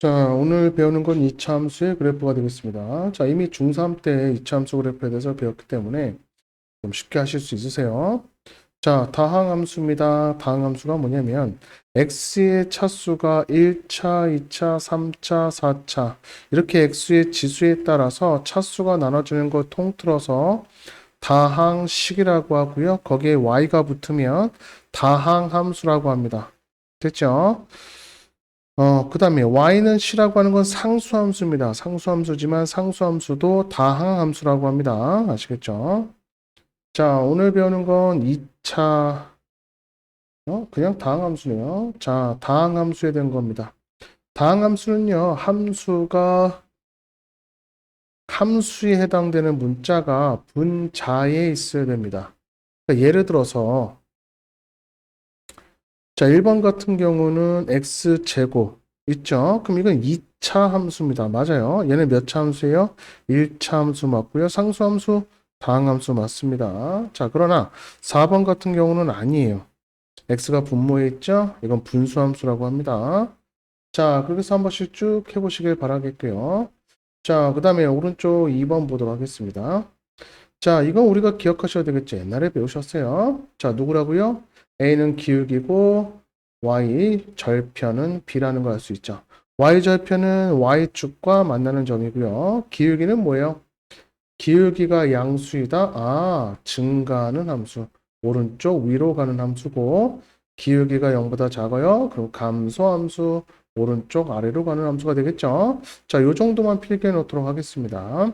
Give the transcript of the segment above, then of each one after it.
자, 오늘 배우는 건 이차함수의 그래프가 되겠습니다. 자, 이미 중3 때 이차함수 그래프에 대해서 배웠기 때문에 좀 쉽게 하실 수 있으세요. 자, 다항함수입니다. 다항함수가 뭐냐면 x의 차수가 1차, 2차, 3차, 4차 이렇게 x의 지수에 따라서 차수가 나눠지는 걸 통틀어서 다항식이라고 하고요. 거기에 y가 붙으면 다항함수라고 합니다. 됐죠? 어, 그 다음에 y는 c라고 하는 건 상수함수입니다. 상수함수지만 상수함수도 다항함수라고 합니다. 아시겠죠? 자, 오늘 배우는 건 2차, 어, 그냥 다항함수네요. 자, 다항함수에 대한 겁니다. 다항함수는요, 함수가, 함수에 해당되는 문자가 분자에 있어야 됩니다. 그러니까 예를 들어서, 자, 1번 같은 경우는 x제곱 있죠? 그럼 이건 2차 함수입니다. 맞아요. 얘는 몇차 함수예요? 1차 함수 맞고요. 상수 함수, 다항 함수 맞습니다. 자, 그러나 4번 같은 경우는 아니에요. x가 분모에 있죠? 이건 분수 함수라고 합니다. 자, 그래서 한 번씩 쭉 해보시길 바라겠고요. 자, 그 다음에 오른쪽 2번 보도록 하겠습니다. 자, 이건 우리가 기억하셔야 되겠죠? 옛날에 배우셨어요. 자, 누구라고요? a는 기울기고 y 절편은 b라는 걸 알 수 있죠. y 절편은 y축과 만나는 점이고요. 기울기는 뭐예요? 기울기가 양수이다. 아, 증가하는 함수. 오른쪽 위로 가는 함수고 기울기가 0보다 작아요. 그럼 감소 함수 오른쪽 아래로 가는 함수가 되겠죠. 자, 요 정도만 필기해 놓도록 하겠습니다.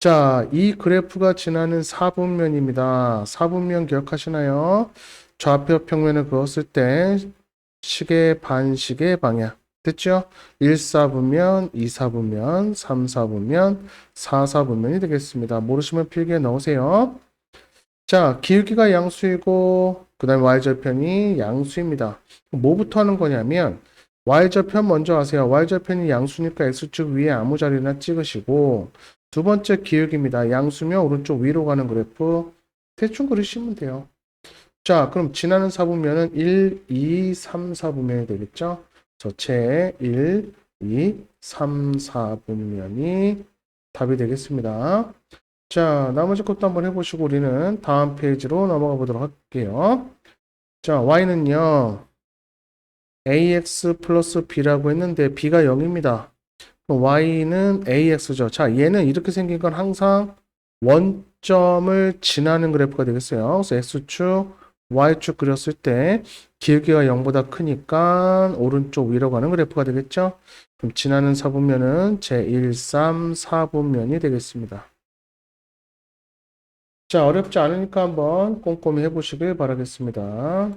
자, 이 그래프가 지나는 4분면입니다. 4분면 기억하시나요? 좌표 평면을 그었을 때 시계 반시계 방향 됐죠? 1, 4분면, 2, 4분면, 3, 4분면, 4, 4분면이 되겠습니다. 모르시면 필기에 넣으세요. 자, 기울기가 양수이고 그 다음에 y절편이 양수입니다. 뭐부터 하는 거냐면 y절편 먼저 하세요. y절편이 양수니까 x축 위에 아무 자리나 찍으시고 두 번째 기울기입니다. 양수면 오른쪽 위로 가는 그래프 대충 그리시면 돼요. 자, 그럼 지나는 4분면은 1, 2, 3, 4분면이 되겠죠? 저체 1, 2, 3, 4분면이 답이 되겠습니다. 자, 나머지 것도 한번 해보시고 우리는 다음 페이지로 넘어가 보도록 할게요. 자, y는요, ax 플러스 b라고 했는데 b가 0입니다. y는 ax죠. 자, 얘는 이렇게 생긴 건 항상 원점을 지나는 그래프가 되겠어요. 그래서 x축, y축 그렸을 때 기울기가 0보다 크니까 오른쪽 위로 가는 그래프가 되겠죠? 그럼 지나는 4분면은 제1, 3, 4분면이 되겠습니다. 자, 어렵지 않으니까 한번 꼼꼼히 해보시길 바라겠습니다.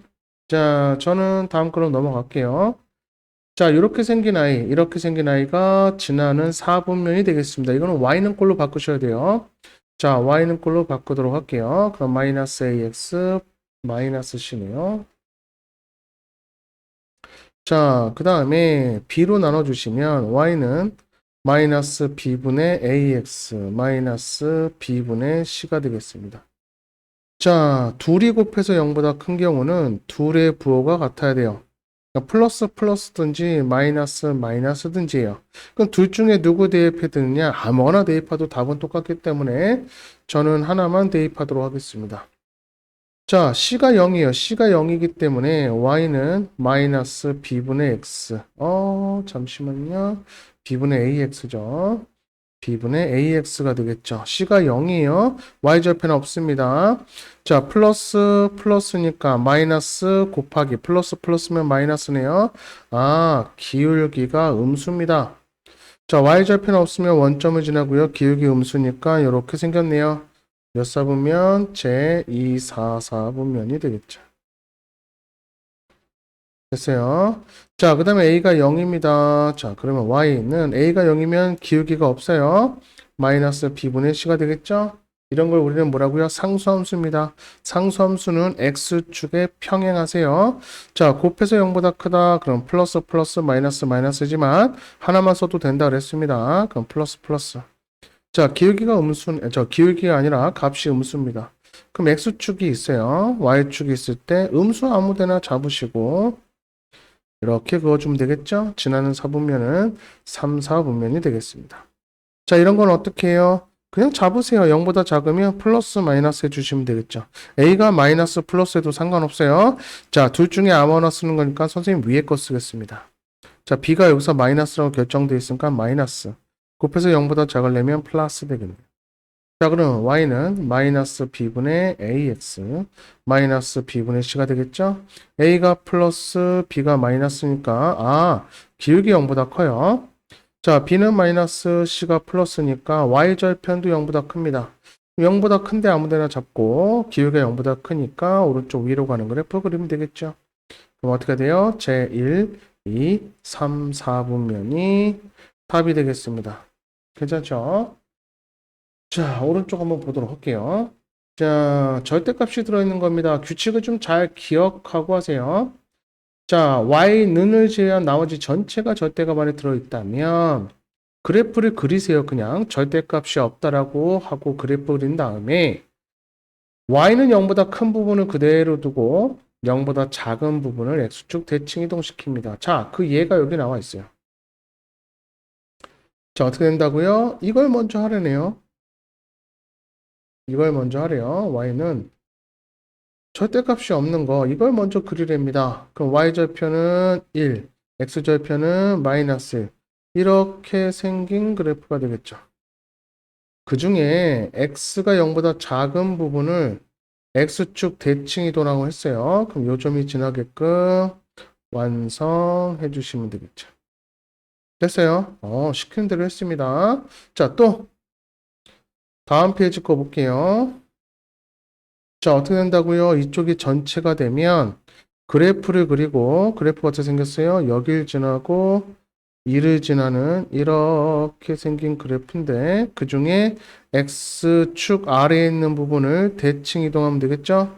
자, 저는 다음 걸로 넘어갈게요. 자, 이렇게 생긴 아이, 이렇게 생긴 아이가 지나는 4분면이 되겠습니다. 이거는 y는 꼴로 바꾸셔야 돼요. 자, y는 꼴로 바꾸도록 할게요. 그럼 마이너스 ax 마이너스 c네요. 자, 그 다음에 b로 나눠주시면 y는 마이너스 b분의 ax 마이너스 b분의 c가 되겠습니다. 자, 둘이 곱해서 0보다 큰 경우는 둘의 부호가 같아야 돼요. 그러니까 플러스 플러스든지 마이너스 마이너스든지예요. 그럼 둘 중에 누구 대입해 드느냐? 아무거나 대입해도 답은 똑같기 때문에 저는 하나만 대입하도록 하겠습니다. 자, C가 0이에요. C가 0이기 때문에 Y는 마이너스 B분의 X. 어, 잠시만요. B분의 AX죠. B분의 AX가 되겠죠. C가 0이에요. Y절편 없습니다. 자, 플러스 플러스니까 마이너스 곱하기 플러스 플러스면 마이너스네요. 아, 기울기가 음수입니다. 자, Y절편 없으면 원점을 지나고요. 기울기 음수니까 이렇게 생겼네요. 몇 사분면? 제2, 4, 4분면이 되겠죠. 됐어요. 자, 그 다음에 A가 0입니다. 자, 그러면 Y는 A가 0이면 기울기가 없어요. 마이너스 B분의 C가 되겠죠? 이런 걸 우리는 뭐라고요? 상수함수입니다. 상수함수는 X축에 평행하세요. 자, 곱해서 0보다 크다. 그럼 플러스 플러스 마이너스 마이너스지만 하나만 써도 된다 그랬습니다. 그럼 플러스 플러스. 자, 기울기가 음수, 저 기울기가 아니라 값이 음수입니다. 그럼 x축이 있어요. y축이 있을 때 음수 아무데나 잡으시고 이렇게 그어주면 되겠죠? 지나는 4분면은 3, 4분면이 되겠습니다. 자, 이런 건 어떻게 해요? 그냥 잡으세요. 0보다 작으면 플러스 마이너스 해주시면 되겠죠. A가 마이너스 플러스 해도 상관없어요. 자, 둘 중에 아무거나 쓰는 거니까 선생님 위에 거 쓰겠습니다. 자, B가 여기서 마이너스라고 결정되어 있으니까 마이너스. 곱해서 0보다 작으려면 플러스 되겠네요. 자, 그럼 Y는 마이너스 B분의 AX 마이너스 B분의 C가 되겠죠? A가 플러스 B가 마이너스니까 아, 기울기 0보다 커요. 자, B는 마이너스 C가 플러스니까 Y절편도 0보다 큽니다. 0보다 큰데 아무데나 잡고 기울기가 0보다 크니까 오른쪽 위로 가는 그래프 그리면 되겠죠. 그럼 어떻게 돼요? 제1, 2, 3, 4분면이 답이 되겠습니다. 괜찮죠? 자, 오른쪽 한번 보도록 할게요. 자, 절대값이 들어있는 겁니다. 규칙을 좀 잘 기억하고 하세요. 자, y는을 제외한 나머지 전체가 절대값 안에 들어있다면 그래프를 그리세요. 그냥 절대값이 없다라고 하고 그래프 그린 다음에 y는 0보다 큰 부분을 그대로 두고 0보다 작은 부분을 x축 대칭 이동시킵니다. 자, 그 예가 여기 나와 있어요. 자, 어떻게 된다고요? 이걸 먼저 하려네요. 이걸 먼저 하래요. y는 절대값이 없는 거 이걸 먼저 그리랍니다. 그럼 y절편은 1, x절편은 마이너스 1 이렇게 생긴 그래프가 되겠죠. 그 중에 x가 0보다 작은 부분을 x축 대칭 이동하고 했어요. 그럼 요 점이 지나게끔 완성해 주시면 되겠죠. 됐어요. 어, 시키는 대로 했습니다. 자, 또 다음 페이지 거 볼게요. 자, 어떻게 된다고요? 이쪽이 전체가 되면 그래프를 그리고 그래프가 어떻게 생겼어요? 여길 지나고 이를 지나는 이렇게 생긴 그래프인데 그 중에 x축 아래에 있는 부분을 대칭 이동하면 되겠죠?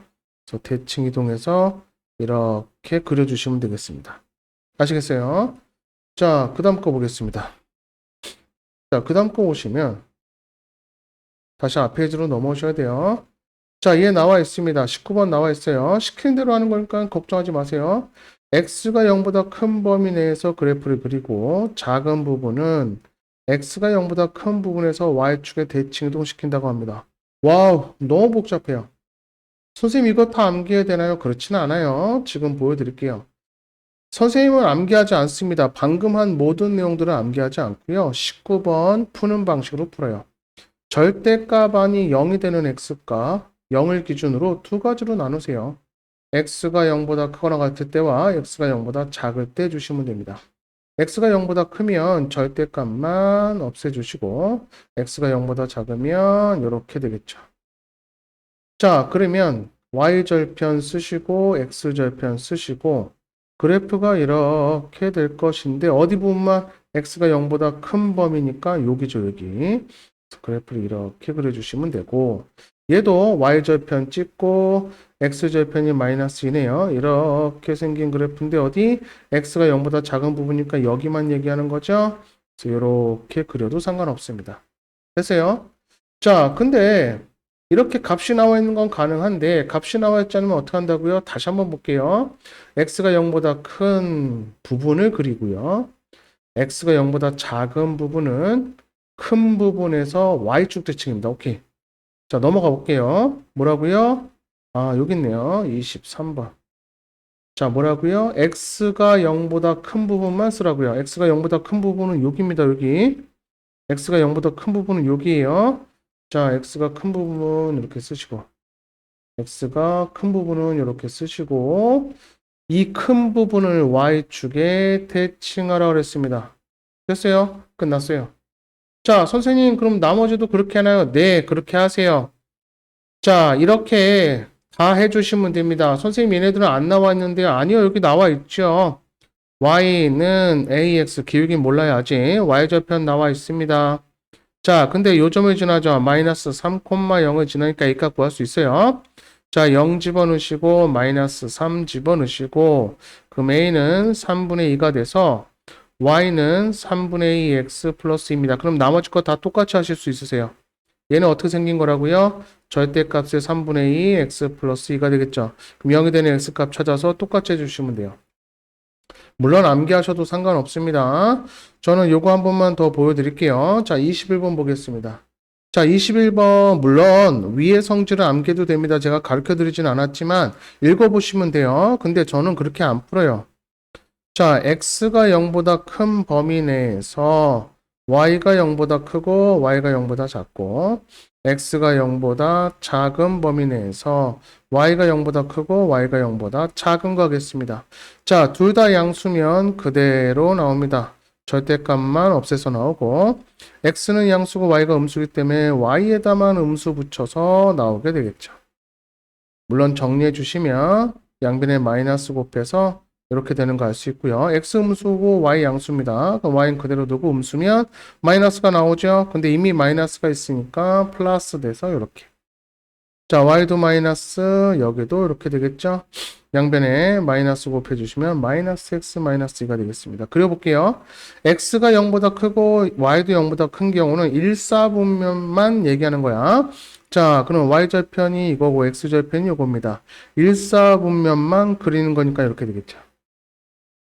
그래서 대칭 이동해서 이렇게 그려주시면 되겠습니다. 아시겠어요? 자, 그 다음 거 보겠습니다. 자, 그 다음 거 보시면 다시 앞 페이지로 넘어오셔야 돼요. 자, 얘 나와 있습니다. 19번 나와 있어요. 시키는 대로 하는 거니까 걱정하지 마세요. x가 0보다 큰 범위 내에서 그래프를 그리고 작은 부분은 x가 0보다 큰 부분에서 y축에 대칭 이동시킨다고 합니다. 와우, 너무 복잡해요. 선생님 이거 다 암기해야 되나요? 그렇지는 않아요. 지금 보여드릴게요. 선생님은 암기하지 않습니다. 방금 한 모든 내용들은 암기하지 않고요. 19번 푸는 방식으로 풀어요. 절대값 안이 0이 되는 x값 0을 기준으로 두 가지로 나누세요. x가 0보다 크거나 같을 때와 x가 0보다 작을 때 주시면 됩니다. x가 0보다 크면 절대값만 없애주시고 x가 0보다 작으면 이렇게 되겠죠. 자 그러면 y절편 쓰시고 x절편 쓰시고 그래프가 이렇게 될 것인데 어디 부분만 x가 0보다 큰 범위니까 여기죠 여기 그래프를 이렇게 그려주시면 되고 얘도 y절편 찍고 x절편이 마이너스 2네요. 이렇게 생긴 그래프인데 어디 x가 0보다 작은 부분이니까 여기만 얘기하는 거죠. 그래서 이렇게 그려도 상관없습니다. 됐어요? 자, 근데 이렇게 값이 나와 있는 건 가능한데 값이 나와 있지 않으면 어떻게 한다고요? 다시 한번 볼게요. x가 0보다 큰 부분을 그리고요. x가 0보다 작은 부분은 큰 부분에서 y축 대칭입니다. 오케이. 자, 넘어가 볼게요. 뭐라고요? 아, 여기 있네요. 23번. 자, 뭐라고요? x가 0보다 큰 부분만 쓰라고요. x가 0보다 큰 부분은 여기입니다. 여기. x가 0보다 큰 부분은 여기에요. 자, x가 큰 부분 이렇게 쓰시고 x가 큰 부분은 이렇게 쓰시고 이 큰 부분을 y축에 대칭하라 그랬습니다. 됐어요? 끝났어요. 자, 선생님, 그럼 나머지도 그렇게 하나요? 네, 그렇게 하세요. 자, 이렇게 다 해주시면 됩니다. 선생님, 얘네들은 안 나와 있는데요. 아니요, 여기 나와 있죠. y는 ax, 기울기 몰라요, 아직. y절편 나와 있습니다. 자, 근데 요점을 지나죠. 마이너스 3,0을 지나니까 이 값 구할 수 있어요. 자, 0 집어넣으시고, 마이너스 3 집어넣으시고, 그럼 a는 3분의 2가 돼서 y는 3분의 2 x 플러스입니다. 그럼 나머지 거 다 똑같이 하실 수 있으세요. 얘는 어떻게 생긴 거라고요? 절대값의 3분의 2 x 플러스 2가 되겠죠. 그럼 0이 되는 x값 찾아서 똑같이 해주시면 돼요. 물론 암기하셔도 상관없습니다. 저는 요거 한 번만 더 보여드릴게요. 자, 21번 보겠습니다. 자, 21번, 물론 위의 성질을 암기해도 됩니다. 제가 가르쳐 드리진 않았지만 읽어보시면 돼요. 근데 저는 그렇게 안 풀어요. 자, x가 0보다 큰 범위 내에서 y가 0보다 크고 y가 0보다 작고 x가 0보다 작은 범위 내에서 y가 0보다 크고 y가 0보다 작은 거 하겠습니다. 자, 둘 다 양수면 그대로 나옵니다. 절대값만 없애서 나오고 x는 양수고 y가 음수이기 때문에 y에다만 음수 붙여서 나오게 되겠죠. 물론 정리해 주시면 양변에 마이너스 곱해서 이렇게 되는 거 알 수 있고요. x 음수고 y 양수입니다. 그럼 y는 그대로 두고 음수면 마이너스가 나오죠. 근데 이미 마이너스가 있으니까 플러스 돼서 이렇게. 자, y도 마이너스 여기도 이렇게 되겠죠. 양변에 마이너스 곱해 주시면 마이너스 x 마이너스 2가 되겠습니다. 그려볼게요. x가 0보다 크고 y도 0보다 큰 경우는 일사분면만 얘기하는 거야. 자, 그럼 y절편이 이거고 x절편이 이겁니다. 일사분면만 그리는 거니까 이렇게 되겠죠.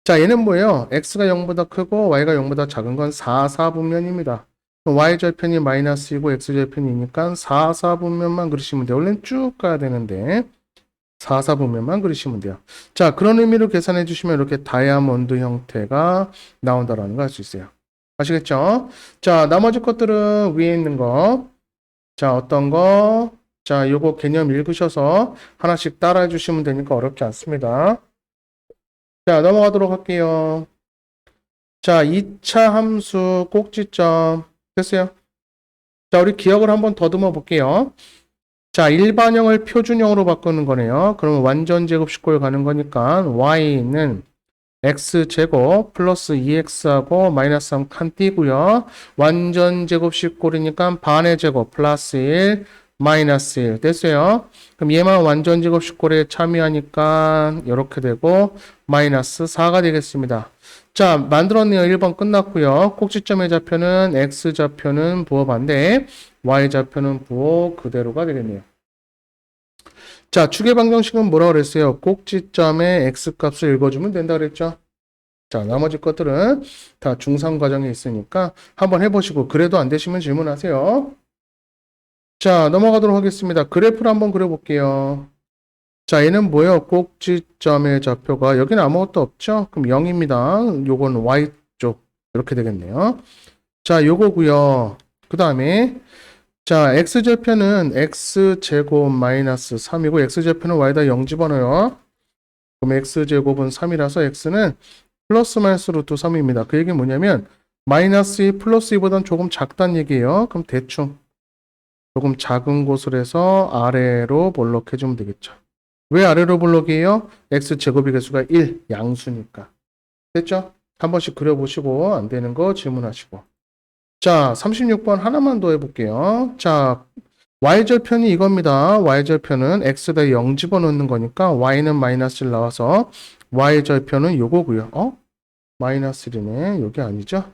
자, 얘는 뭐예요? x가 0보다 크고 y가 0보다 작은 건 4, 4분면입니다. y절편이 마이너스이고 x절편이니까 4, 4분면만 그리시면 돼요. 원래는 쭉 가야 되는데 4, 4분면만 그리시면 돼요. 자, 그런 의미로 계산해 주시면 이렇게 다이아몬드 형태가 나온다라는 걸 알 수 있어요. 아시겠죠? 자, 나머지 것들은 위에 있는 거. 자, 어떤 거? 자, 요거 개념 읽으셔서 하나씩 따라해 주시면 되니까 어렵지 않습니다. 자, 넘어가도록 할게요. 자, 2차 함수 꼭지점 됐어요. 자, 우리 기억을 한번 더듬어 볼게요. 자, 일반형을 표준형으로 바꾸는 거네요. 그러면 완전 제곱식골 가는 거니까 y는 x제곱 플러스 2x하고 마이너스 3 칸 띄고요. 완전 제곱식골이니까 반의 제곱 플러스 1 마이너스 1 됐어요. 그럼 얘만 완전 제곱식골에 참여하니까 이렇게 되고 마이너스 4가 되겠습니다. 자, 만들었네요. 1번 끝났고요. 꼭지점의 좌표는 x좌표는 부호 반대, y좌표는 부호 그대로가 되겠네요. 자, 축의 방정식은 뭐라고 그랬어요? 꼭지점의 x값을 읽어주면 된다 그랬죠? 자, 나머지 것들은 다 중3 과정에 있으니까 한번 해보시고 그래도 안 되시면 질문하세요. 자, 넘어가도록 하겠습니다. 그래프를 한번 그려볼게요. 자, 얘는 뭐예요? 꼭지점의 좌표가 여기는 아무것도 없죠? 그럼 0입니다. 요건 y쪽 이렇게 되겠네요. 자, 요거고요. 그 다음에 자, x좌표는 x제곱 마이너스 3이고 x좌표는 y다 0 집어넣어요. 그럼 x제곱은 3이라서 x는 플러스 마이너스 루트 3입니다. 그 얘기는 뭐냐면 마이너스 2 플러스 2보다는 조금 작다는 얘기예요. 그럼 대충 조금 작은 곳을 해서 아래로 볼록해 주면 되겠죠. 왜 아래로 볼록이에요? x제곱의 개수가 1, 양수니까. 됐죠? 한 번씩 그려보시고 안 되는 거 질문하시고. 자, 36번 하나만 더 해볼게요. 자, y절편이 이겁니다. y절편은 x에다 0 집어넣는 거니까 y는 마이너스 1 나와서 y절편은 요거고요. 어? 마이너스 1이네. 요게 아니죠?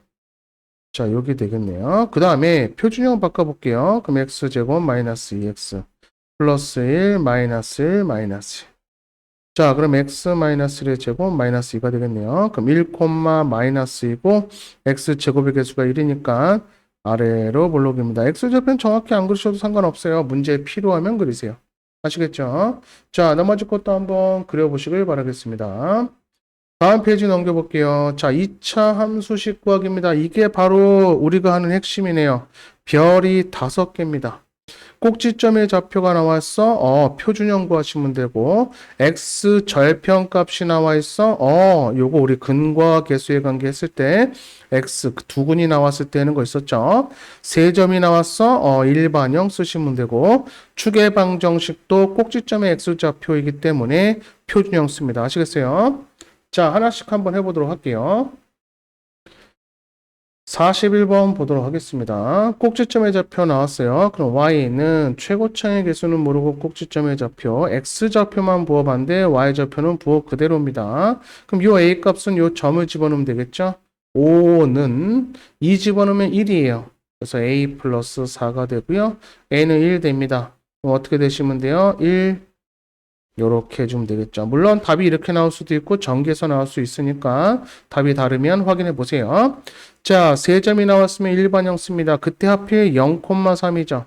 자, 여기 되겠네요. 그 다음에 표준형 바꿔볼게요. 그럼 x제곱 마이너스 2x 플러스 1 마이너스 1 마이너스 1. 자, 그럼 x 마이너스 1의 제곱 마이너스 2가 되겠네요. 그럼 1 콤마 마이너스 2고 x 제곱의 개수가 1이니까 아래로 볼록입니다. x좌표는 정확히 안 그리셔도 상관없어요. 문제 필요하면 그리세요. 아시겠죠? 자, 나머지 것도 한번 그려보시길 바라겠습니다. 다음 페이지 넘겨볼게요. 자, 2차 함수식 구하기입니다. 이게 바로 우리가 하는 핵심이네요. 별이 다섯 개입니다. 꼭지점의 좌표가 나왔어. 어, 표준형 구하시면 되고, x 절편 값이 나와 있어. 어, 요거 우리 근과 개수의 관계 했을 때, x 두 근이 나왔을 때는 거 있었죠. 세 점이 나왔어. 어, 일반형 쓰시면 되고, 축의 방정식도 꼭지점의 x 좌표이기 때문에 표준형 씁니다. 아시겠어요? 자, 하나씩 한번 해보도록 할게요. 41번 보도록 하겠습니다. 꼭지점의 좌표 나왔어요. 그럼 y는 최고차의 개수는 모르고 꼭지점의 좌표, x좌표만 부호반대 y좌표는 부호 그대로입니다. 그럼 요 a 값은 요 점을 집어넣으면 되겠죠? 5는 2 집어넣으면 1이에요. 그래서 a 플러스 4가 되고요. a는 1 됩니다. 어떻게 되시면 돼요? 1 요렇게 해주면 되겠죠. 물론 답이 이렇게 나올 수도 있고 전개해서 나올 수 있으니까 답이 다르면 확인해 보세요. 자, 세 점이 나왔으면 일반형 씁니다. 그때 하필 0,3이죠.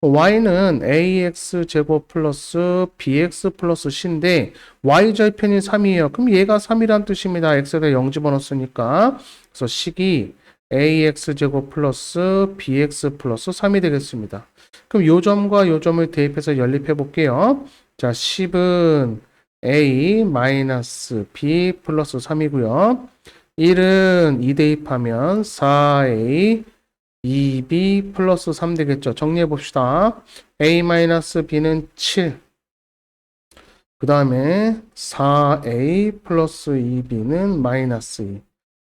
y는 ax 제곱 플러스 bx 플러스 c인데 y 절편이 3이에요. 그럼 얘가 3이란 뜻입니다. x에다 0 집어넣었으니까. 그래서 식이 ax 제곱 플러스 bx 플러스 3이 되겠습니다. 그럼 요 점과 요 점을 대입해서 연립해 볼게요. 자, 10은 a 마이너스 b 플러스 3이고요. 1은 2 대입하면 4a 2b 플러스 3 되겠죠. 정리해 봅시다. a 마이너스 b는 7. 그 다음에 4a 플러스 2b는 마이너스 2.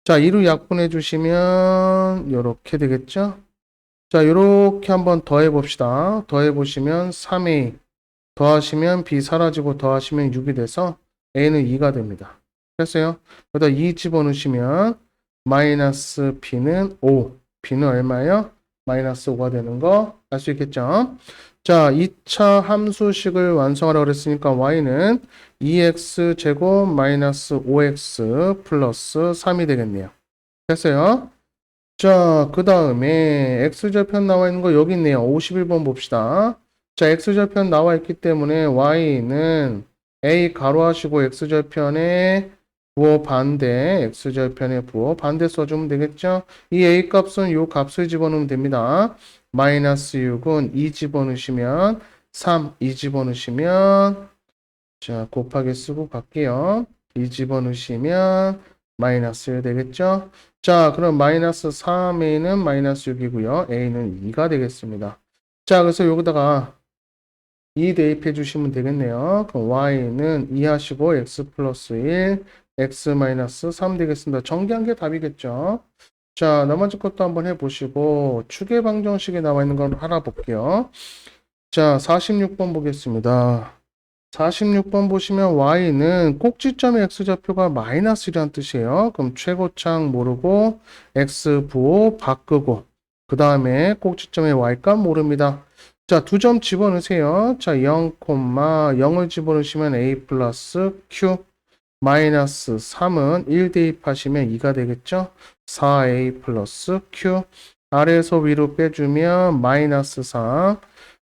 자, 2로 약분해 주시면 이렇게 되겠죠. 자, 이렇게 한번 더해 봅시다. 더해 보시면 3a 더하시면 b 사라지고 더하시면 6이 돼서 a는 2가 됩니다. 됐어요? 여기다 2 집어넣으시면 마이너스 b는 5. b는 얼마예요? 마이너스 5가 되는 거 알 수 있겠죠? 자, 2차 함수식을 완성하라고 그랬으니까 y는 2x 제곱 마이너스 5x 플러스 3이 되겠네요. 됐어요? 자, 그 다음에 x절편 나와 있는 거 여기 있네요. 51번 봅시다. 자, x절편 나와 있기 때문에 y는 a 가로하시고 x절편에 부호 반대, x절편에 부호 반대 써주면 되겠죠? 이 a 값은 요 값을 집어넣으면 됩니다. 마이너스 6은 2 집어넣으시면 3, 2 집어넣으시면 자 곱하기 쓰고 갈게요. 2 집어넣으시면 마이너스 1 되겠죠? 자 그럼 마이너스 3a는 마이너스 6이고요. a는 2가 되겠습니다. 자 그래서 여기다가 2 대입해 주시면 되겠네요. 그럼 y는 2 하시고 x 플러스 1 x 마이너스 3 되겠습니다. 정리한 게 답이겠죠. 자, 나머지 것도 한번 해보시고 추계 방정식에 나와 있는 걸 하나 볼게요. 자, 46번 보겠습니다. 46번 보시면 y는 꼭지점의 x좌표가 마이너스 1이라는 뜻이에요. 그럼 최고창 모르고 x 부호 바꾸고 그 다음에 꼭지점의 y값 모릅니다. 자, 두 점 집어넣으세요. 자, 0, 0을 집어넣으시면 a 플러스 q 마이너스 3은 1 대입하시면 2가 되겠죠? 4a 플러스 q 아래에서 위로 빼주면 마이너스 3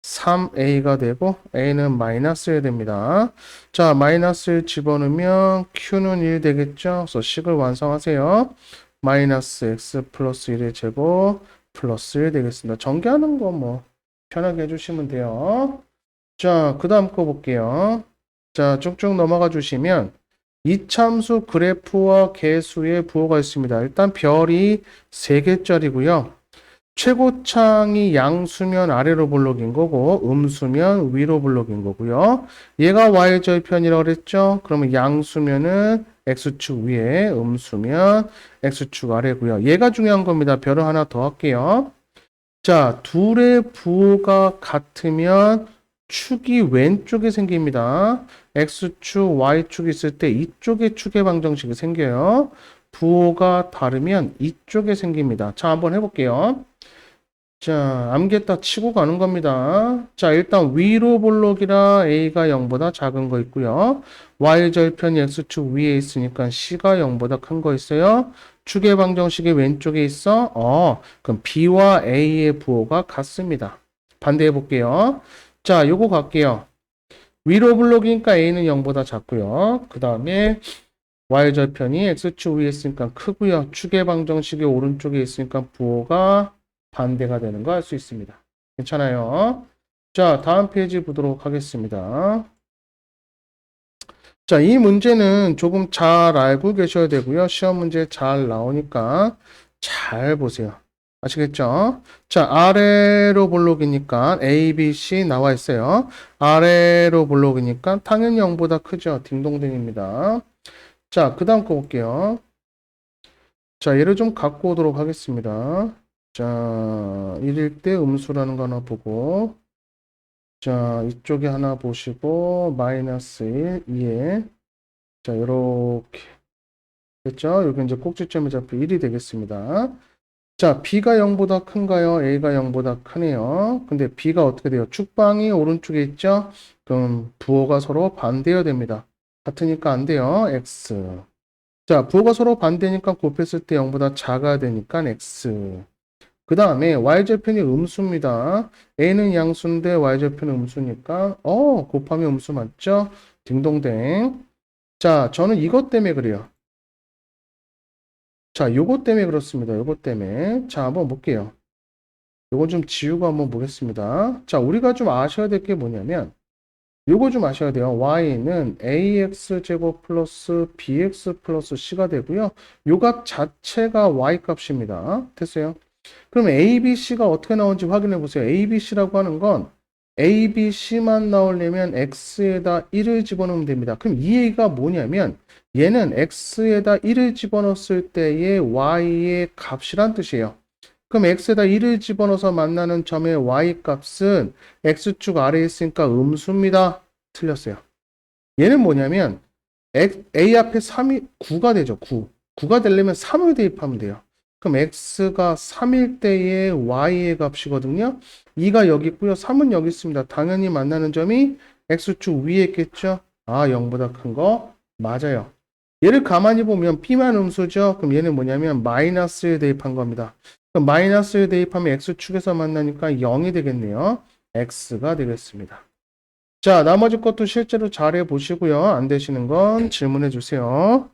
3a가 되고 a는 마이너스 1 됩니다. 자 마이너스 1 집어넣으면 q는 1 되겠죠? 그래서 식을 완성하세요. 마이너스 x 플러스 1의 제곱 플러스 1 되겠습니다. 전개하는 거 뭐 편하게 해주시면 돼요. 자, 그 다음 거 볼게요. 자, 쭉쭉 넘어가 주시면 이참수 그래프와 개수의 부호가 있습니다. 일단 별이 3개짜리고요. 최고창이 양수면 아래로 블록인 거고 음수면 위로 블록인 거고요. 얘가 y절편이라고 그랬죠? 그러면 양수면은 x축 위에 음수면 x축 아래고요. 얘가 중요한 겁니다. 별을 하나 더 할게요. 자, 둘의 부호가 같으면 축이 왼쪽에 생깁니다. X축, Y축이 있을 때 이쪽에 축의 방정식이 생겨요. 부호가 다르면 이쪽에 생깁니다. 자, 한번 해볼게요. 자, 암겠다 치고 가는 겁니다. 자, 일단 위로 볼록이라 A가 0보다 작은 거 있고요. Y절편이 X축 위에 있으니까 C가 0보다 큰 거 있어요. 축의 방정식이 왼쪽에 있어. 어, 그럼 B와 A의 부호가 같습니다. 반대해 볼게요. 자, 요거 갈게요. 위로 블록이니까 A는 0보다 작고요. 그 다음에 Y절편이 X축 위에 있으니까 크고요. 축의 방정식이 오른쪽에 있으니까 부호가 반대가 되는 거 알 수 있습니다. 괜찮아요. 자, 다음 페이지 보도록 하겠습니다. 자, 이 문제는 조금 잘 알고 계셔야 되고요. 시험 문제 잘 나오니까 잘 보세요. 아시겠죠? 자, 아래로 볼록이니까 A, B, C 나와 있어요. 아래로 볼록이니까 당연히 0보다 크죠. 딩동댕입니다. 자, 그 다음 거 볼게요. 자, 얘를 좀 갖고 오도록 하겠습니다. 자, 1일 때 음수라는 거 하나 보고, 자, 이쪽에 하나 보시고, 마이너스 1, 2에, 자, 요렇게. 됐죠? 여기 이제 꼭지점의 좌표 1이 되겠습니다. 자, B가 0보다 큰가요? A가 0보다 크네요. 근데 B가 어떻게 돼요? 축방이 오른쪽에 있죠? 그럼 부호가 서로 반대여야 됩니다. 같으니까 안 돼요. X. 자, 부호가 서로 반대니까 곱했을 때 0보다 작아야 되니까 X. 그 다음에 y절편이 음수입니다. a는 양수인데 y절편은 음수니까 어 곱하면 음수 맞죠? 딩동댕. 자, 저는 이것 때문에 그래요. 자, 요것 때문에 그렇습니다. 요것 때문에. 자, 한번 볼게요. 요거 좀 지우고 한번 보겠습니다. 자, 우리가 좀 아셔야 될 게 뭐냐면 요거 좀 아셔야 돼요. y는 ax 제곱 플러스 bx 플러스 c가 되고요. 요 값 자체가 y 값입니다. 됐어요? 그럼 A, B, C가 어떻게 나오는지 확인해 보세요. A, B, C라고 하는 건 A, B, C만 나오려면 X에다 1을 집어넣으면 됩니다. 그럼 이 얘기가 뭐냐면 얘는 X에다 1을 집어넣었을 때의 Y의 값이란 뜻이에요. 그럼 X에다 1을 집어넣어서 만나는 점의 Y 값은 X축 아래에 있으니까 음수입니다. 틀렸어요. 얘는 뭐냐면 A 앞에 3이 9가 되죠. 9. 9가 되려면 3을 대입하면 돼요. 그럼 x가 3일 때의 y의 값이거든요. 2가 여기 있고요. 3은 여기 있습니다. 당연히 만나는 점이 x축 위에 있겠죠. 아, 0보다 큰 거 맞아요. 얘를 가만히 보면 b만 음수죠. 그럼 얘는 뭐냐면 마이너스에 대입한 겁니다. 그럼 마이너스에 대입하면 x축에서 만나니까 0이 되겠네요. x가 되겠습니다. 자, 나머지 것도 실제로 잘 해 보시고요. 안 되시는 건 질문해 주세요.